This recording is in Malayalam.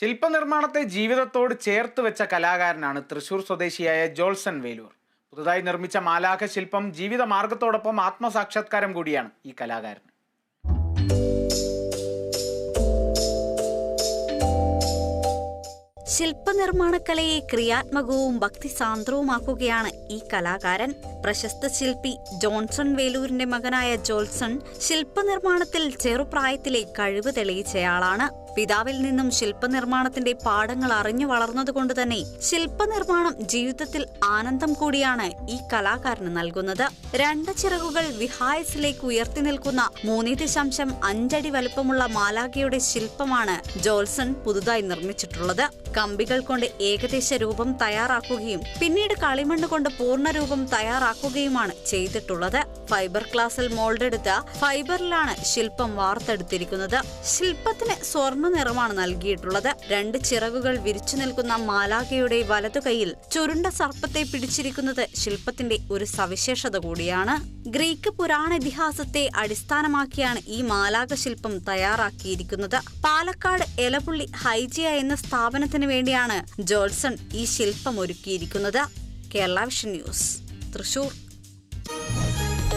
ശില്പനിർമ്മാണത്തെ ജീവിതത്തോട് ചേർത്ത് വെച്ച കലാകാരനാണ് തൃശൂർ സ്വദേശിയായ ജോൾസൺ വേലൂർ. പുതുതായി നിർമ്മിച്ച മാലാഖ ശില്പം ജീവിത മാർഗത്തോടൊപ്പം ആത്മസാക്ഷാത്കാരം കൂടിയാണ് ഈ കലാകാരൻ. ശില്പനിർമ്മാണക്കലയെ ക്രിയാത്മകവും ഭക്തിസാന്ദ്രവുമാക്കുകയാണ് ഈ കലാകാരൻ. പ്രശസ്ത ശില്പി ജോൺസൺ വേലൂരിന്റെ മകനായ ജോൾസൺ ശില്പനിർമ്മാണത്തിൽ ചെറുപ്രായത്തിലെ കഴിവ് തെളിയിച്ചയാളാണ്. പിതാവിൽ നിന്നും ശില്പനിർമ്മാണത്തിന്റെ പാഠങ്ങൾ അറിഞ്ഞു വളർന്നതുകൊണ്ട് തന്നെ ശില്പനിർമ്മാണം ജീവിതത്തിൽ ആനന്ദം കൂടിയാണ് ഈ കലാകാരന് നൽകുന്നത്. രണ്ട് ചിറകുകൾ വിഹായസിലേക്ക് ഉയർത്തി നിൽക്കുന്ന മൂന്നേ ദശാംശം അഞ്ചടി വലുപ്പമുള്ള മാലാഖയുടെ ശില്പമാണ് ജോൾസൺ പുതുതായി നിർമ്മിച്ചിട്ടുള്ളത്. കമ്പികൾ കൊണ്ട് ഏകദേശ രൂപം തയ്യാറാക്കുകയും പിന്നീട് കളിമണ്ണ് കൊണ്ട് പൂർണ രൂപം തയ്യാറാക്കുകയുമാണ് ചെയ്തിട്ടുള്ളത്. ഫൈബർ ക്ലാസ്സിൽ മോൾഡെടുത്ത ഫൈബറിലാണ് ശില്പം വാർത്തെടുത്തിരിക്കുന്നത്. ശില്പത്തിന് സ്വർണ നിറമാണ് നൽകിയിട്ടുള്ളത്. രണ്ട് ചിറകുകൾ വിരിച്ചു നിൽക്കുന്ന മാലാഖയുടെ വലതു കൈയിൽ ചുരുണ്ട സർപ്പത്തെ പിടിച്ചിരിക്കുന്നത് ശില്പത്തിന്റെ ഒരു സവിശേഷത കൂടിയാണ്. ഗ്രീക്ക് പുരാണ ഇതിഹാസത്തെ അടിസ്ഥാനമാക്കിയാണ് ഈ മാലാഖ ശില്പം തയ്യാറാക്കിയിരിക്കുന്നത്. പാലക്കാട് എലപുള്ളി ഹൈജിയ എന്ന സ്ഥാപനത്തിന് വേണ്ടിയാണ് ജോൾസൺ ഈ ശില്പം ഒരുക്കിയിരിക്കുന്നത് കേരള വിഷൻ ന്യൂസ് തൃശൂർ.